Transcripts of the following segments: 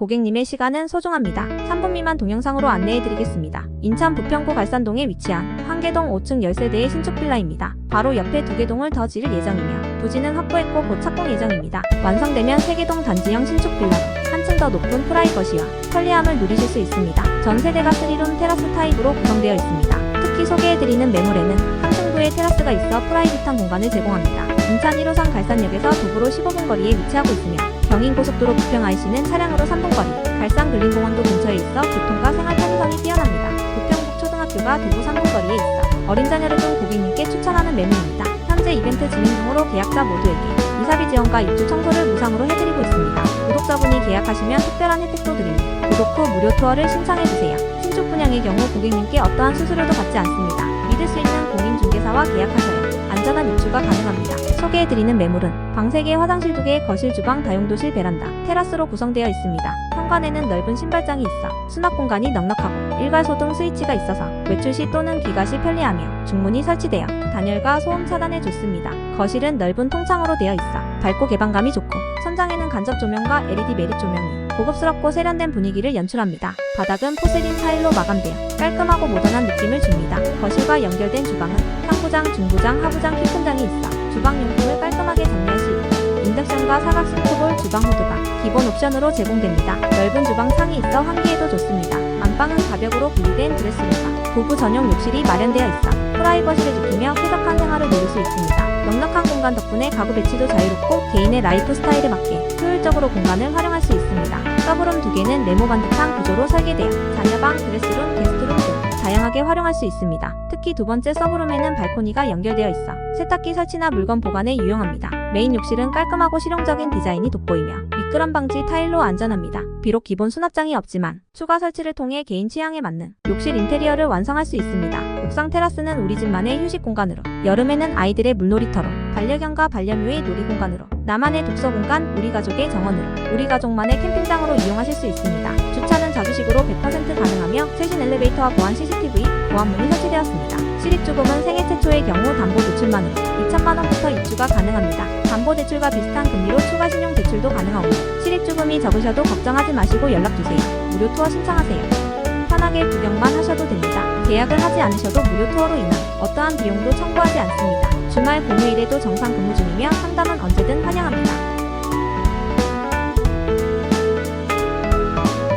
고객님의 시간은 소중합니다. 3분 미만 동영상으로 안내해드리겠습니다. 인천 부평구 갈산동에 위치한 한계동 5층 10세대의 신축 빌라입니다. 바로 옆에 두 개 동을 더 지을 예정이며 부지는 확보했고 곧 착공 예정입니다. 완성되면 3개동 단지형 신축 빌라로 한층 더 높은 프라이버시와 편리함을 누리실 수 있습니다. 전 세대가 3룸 테라스 타입으로 구성되어 있습니다. 특히 소개해드리는 매물에는 한층부의 테라스가 있어 프라이빗한 공간을 제공합니다. 인천 1호선 갈산역에서 도보로 15분 거리에 위치하고 있으며 경인고속도로 부평 IC는 차량으로 3분 거리, 갈산 근린공원도 근처에 있어 교통과 생활 편의성이 뛰어납니다. 부평북 초등학교가 도보 3분 거리에 있어 어린 자녀를 둔 고객님께 추천하는 매물입니다. 현재 이벤트 진행 중으로 계약자 모두에게 이사비 지원과 입주 청소를 무상으로 해드리고 있습니다. 구독자분이 계약하시면 특별한 혜택도 드립니다. 구독 후 무료 투어를 신청해주세요. 신축 분양의 경우 고객님께 어떠한 수수료도 받지 않습니다. 믿을 수 있는 공인중개사와 계약하셔야 안전한 입주가 가능합니다. 소개해드리는 매물은 방 3개, 화장실 2개, 거실, 주방, 다용도실, 베란다, 테라스로 구성되어 있습니다. 현관에는 넓은 신발장이 있어 수납 공간이 넉넉하고 일괄소 등 스위치가 있어서 외출 시 또는 귀가 시 편리하며 중문이 설치되어 단열과 소음 차단에 좋습니다. 거실은 넓은 통창으로 되어 있어 밝고 개방감이 좋고 천장에는 간접 조명과 LED 매립 조명이 고급스럽고 세련된 분위기를 연출합니다. 바닥은 포세린 타일로 마감되어 깔끔하고 모던한 느낌을 줍니다. 거실과 연결된 주방은 상부장, 중부장, 하부장, 키큰장이 있어 주방 용품을 깔끔하게 정리할 수 있고 인덕션과 사각 싱크볼, 주방 후드가 기본 옵션으로 제공됩니다. 넓은 주방 상이 있어 환기에도 좋습니다. 안방은 가벽으로 분리된 드레스룸과 부부 전용 욕실이 마련되어 있어 프라이버시를 지키며 쾌적한 생활을 누릴 수 있습니다. 넉넉한 공간 덕분에 가구 배치도 자유롭고 개인의 라이프 스타일에 맞게 효율적으로 공간을 활용할 수 있습니다. 서브룸 두 개는 네모 반듯한 구조로 설계되어 자녀방, 드레스룸, 게스트룸 등 다양하게 활용할 수 있습니다. 특히 두 번째 서브룸에는 발코니가 연결되어 있어 세탁기 설치나 물건 보관에 유용합니다. 메인 욕실은 깔끔하고 실용적인 디자인이 돋보이며 미끄럼 방지 타일로 안전합니다. 비록 기본 수납장이 없지만 추가 설치를 통해 개인 취향에 맞는 욕실 인테리어를 완성할 수 있습니다. 옥상 테라스는 우리 집만의 휴식 공간으로 여름에는 아이들의 물놀이터로 반려견과 반려묘의 놀이 공간으로 나만의 독서 공간 우리 가족의 정원으로 우리 가족만의 캠핑장으로 이용하실 수 있습니다. 주차는 자주식으로 100% 가능하며 최신 엘리베이터와 보안 CCTV, 보안문이 설치되었습니다. 실입주금은 생애 최초의 경우 담보 대출만으로 2천만 원부터 입주가 가능합니다. 담보 대출과 비슷한 금리로 추가 신용 대출도 가능하고 실입주금이 적으셔도 걱정하지 마시고 연락주세요. 무료 투어 신청하세요. 편하게 구경만 하셔도 됩니다. 계약을 하지 않으셔도 무료 투어로 인한 어떠한 비용도 청구하지 않습니다. 주말 공휴일에도 정상 근무 중이며 상담은 언제든 환영합니다.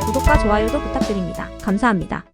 구독과 좋아요도 부탁드립니다. 감사합니다.